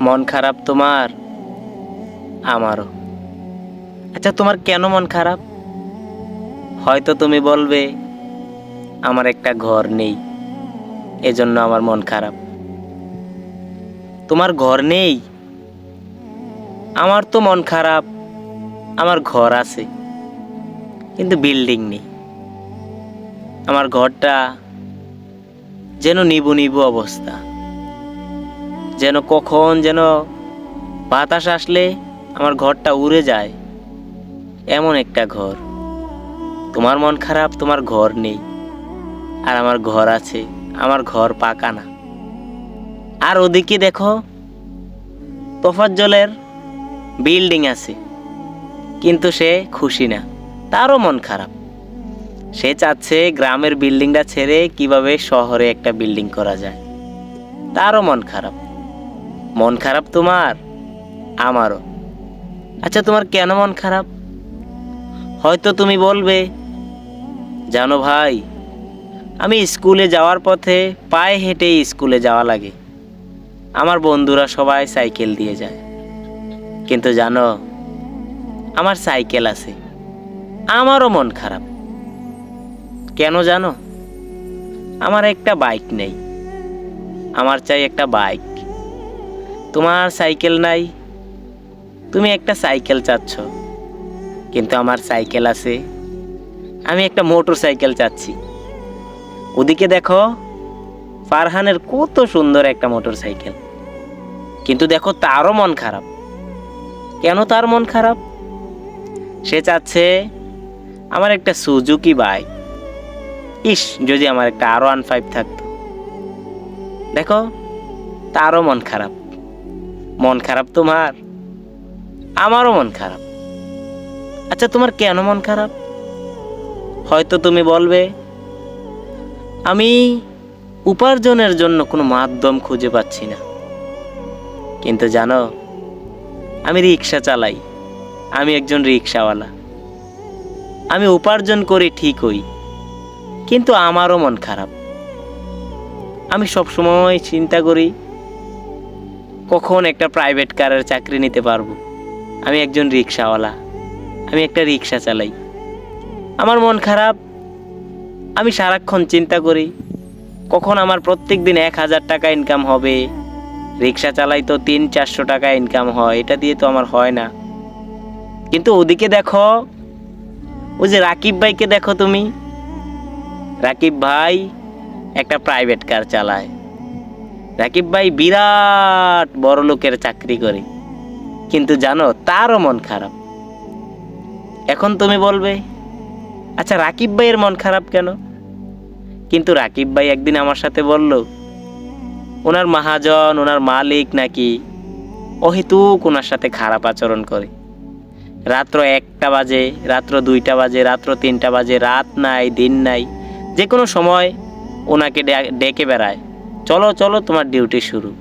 মন খারাপ তোমার? আমারও। আচ্ছা তোমার কেন মন খারাপ? হয়তো তুমি বলবে, আমার একটা ঘর নেই, এজন্য আমার মন খারাপ। তোমার ঘর নেই? আমার তো মন খারাপ, আমার ঘর আছে, কিন্তু বিল্ডিং নেই। আমার ঘরটা যেন নিবু নিবু অবস্থা। যেন কখন যেন বাতাস আসলে আমার ঘরটা উড়ে যায়, এমন একটা ঘর। তোমার মন খারাপ, তোমার ঘর নেই, আর আমার ঘর আছে, আমার ঘর পাকা না। আর ওদিকে দেখো, তোফাজ্জলের বিল্ডিং আছে, কিন্তু সে খুশি না, তারও মন খারাপ। সে চাচ্ছে গ্রামের বিল্ডিংটা ছেড়ে কীভাবে শহরে একটা বিল্ডিং করা যায়। তারও মন খারাপ। মন খারাপ তোমার? আমারও। আচ্ছা তোমার কেন মন খারাপ? হয়তো তুমি বলবে, জানো ভাই, আমি স্কুলে যাওয়ার পথে পায়ে হেঁটেই স্কুলে যাওয়া লাগে। আমার বন্ধুরা সবাই সাইকেল দিয়ে যায়। কিন্তু জানো, আমার সাইকেল আছে। আমারও মন খারাপ। কেন জানো? আমার একটা বাইক নেই। আমার চাই একটা বাইক। তোমার সাইকেল নাই। তুমি একটা সাইকেল চাচ্ছ। কিন্তু আমার সাইকেল আছে। আমি একটা মোটর সাইকেল চাচ্ছি। ওদিকে দেখো, ফারহানের কত সুন্দর একটা মোটর সাইকেল। কিন্তু দেখো, তারও মন খারাপ। কেন তার মন খারাপ? সে চাচ্ছে, আমার একটা সুজুকি বাইক। ইস, যদি আমার একটা আর ওয়ান ফাইভ থাকতো। দেখো, তারও মন খারাপ। মন খারাপ তোমার, আমারও মন খারাপ। আচ্ছা তোমার কেন মন খারাপ? হয়তো তুমি বলবে, আমি উপার্জনের জন্য কোনো মাধ্যম খুঁজে পাচ্ছি না। কিন্তু জানো, আমি রিক্সা চালাই। আমি একজন রিক্সাওয়ালা। আমি উপার্জন করি ঠিকই। কিন্তু আমারও মন খারাপ। আমি সবসময় চিন্তা করি, কখন একটা প্রাইভেট কারের চাকরি নিতে পারব? আমি একজন রিক্সাওয়ালা আমি একটা রিক্সা চালাই। আমার মন খারাপ, আমি সারাক্ষণ চিন্তা করি, কখন আমার প্রত্যেক দিন এক হাজার টাকা ইনকাম হবে? রিক্সা চালাই তো তিন, চারশো টাকা ইনকাম হয়, এটা দিয়ে তো আমার হয় না। কিন্তু ওদিকে দেখো, ওই যে রাকিব ভাইকে দেখো তুমি রাকিব ভাই একটা প্রাইভেট কার চালায়। রাকিব ভাই বিরাট বড় লোকের চাকরি করে। কিন্তু জানো, তারও মন খারাপ। এখন তুমি বলবে আচ্ছা রাকিব ভাইয়ের মন খারাপ কেন? কিন্তু রাকিব ভাই একদিন আমার সাথে বলল, ওনার মহাজন, ওনার মালিক নাকি অহেতুক ওনার সাথে খারাপ আচরণ করে। রাত্র একটা বাজে, রাত্র দুইটা বাজে, রাত্র তিনটা বাজে, রাত নাই, দিন নাই। যে কোনো সময় ওনাকে ডেকে বেড়ায়। চলো চলো, তোমার ডিউটি শুরু।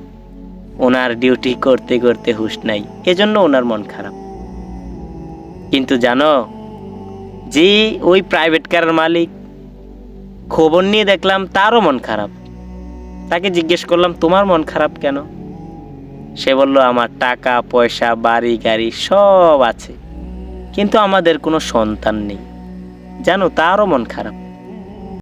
ওনার ডিউটি করতে করতে হুশ নাই। এজন্য ওনার মন খারাপ। কিন্তু জানো, যে ওই প্রাইভেট কারের মালিক, খবর নিয়ে দেখলাম তারও মন খারাপ। তাকে জিজ্ঞেস করলাম, তোমার মন খারাপ কেন? সে বলল, আমার টাকা, পয়সা, বাড়ি, গাড়ি সব আছে। কিন্তু আমাদের কোনো সন্তান নেই। জানো, তারও মন খারাপ।